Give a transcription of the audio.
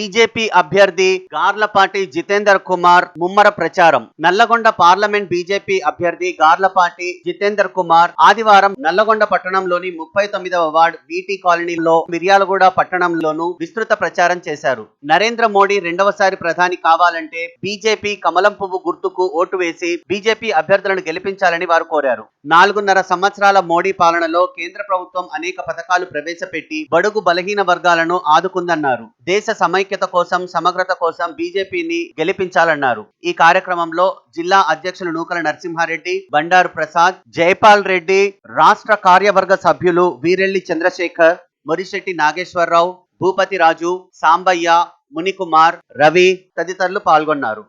BJP అభ్యర్థి గార్లపాటి జితేందర్ కుమార్ ముమ్మర ప్రచారం. Nalgonda parliament BJP అభ్యర్థి గార్లపాటి జితేందర్ కుమార్ ఆదివారం నల్లగొండ పట్టణంలోని ముప్పై తొమ్మిదవ వార్డ్ బీటీ కాలనీలో మిర్యాలగూడ పట్టణంలోనూ విస్తృత ప్రచారం చేశారు. నరేంద్ర మోడీ రెండవసారి ప్రధాని కావాలంటే బీజేపీ కమలం పువ్వు గుర్తుకు ఓటు వేసి బీజేపీ అభ్యర్థులను గెలిపించాలని వారు కోరారు. నాలుగున్నర సంవత్సరాల మోడీ పాలనలో కేంద్ర ప్రభుత్వం అనేక పథకాలు ప్రవేశపెట్టి బడుగు బలహీన వర్గాలను ఆదుకుందన్నారు. దేశ సమైక్య ఐక్యత కోసం సమగ్రత కోసం బీజేపీని గెలిపించాలన్నారు. ఈ కార్యక్రమంలో జిల్లా అధ్యక్షులు నూకల నరసింహారెడ్డి బండారు ప్రసాద్ జయపాల్ రెడ్డి రాష్ట్ర కార్యవర్గ సభ్యులు వీరెల్లి చంద్రశేఖర్ మురిశెట్టి నాగేశ్వరరావు భూపతి రాజు సాంబయ్య మునికుమార్ రవి తదితరులు పాల్గొన్నారు.